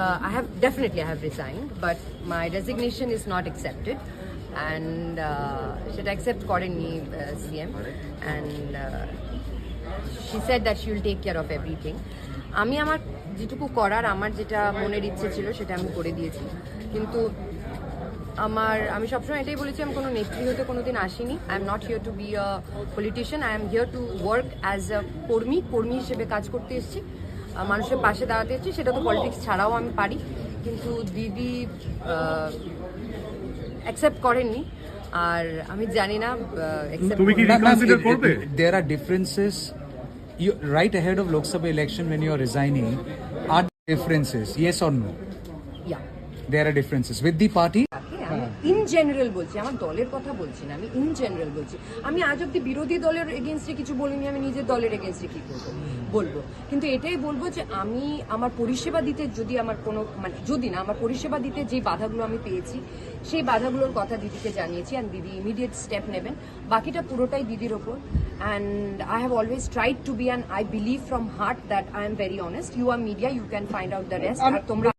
uh, I have definitely I have resigned, but my resignation is not accepted, and uh, should accept করেননি uh, CM, and uh, she said that she will take care of everything. আমি আমার যেটুকু করার আমার যেটা মনের ইচ্ছে ছিল সেটা আমি করে দিয়েছি। কিন্তু আমার আমি সবসময় এটাই বলেছি আমি কোনো নেত্রী হতে কোনোদিন আসিনি। I am not here to be a politician I am here to work as a কর্মী কর্মী হিসেবে কাজ করতে এসেছি। মানুষের পাশে দাঁড়াতে এসেছি সেটা তো পলিটিক্স ছাড়াও আমি পারি কিন্তু দিদি অ্যাকসেপ্ট করেননি আর আমি জানি না there are differences. You, right ahead of Lok Sabha election, when you are resigning, are there differences? Yes or no? Yeah. There are differences with the party. General বলছি আমার দলের কথা বলছি না আমি ইন জেনারেল বলছি। আমি আজ অব্দি বিরোধী দলের এগেনস্টে কিছু বলিনি আমি নিজের দলের এগেনস্টে কি করব? বলব। কিন্তু এটাই বলব যে আমি আমার পরিষেবা দিতে যদি আমার কোনো মানে যদি না আমার পরিষেবা দিতে যে বাধাগুলো আমি পেয়েছি সেই বাধাগুলোর কথা দিদিকে জানিয়েছি অ্যান্ড দিদি ইমিডিয়েট স্টেপ নেবেন। বাকিটা পুরোটাই দিদির ওপর। And I have always tried to be and I believe from heart that I am very honest you are media you can find out the rest আর তোমরা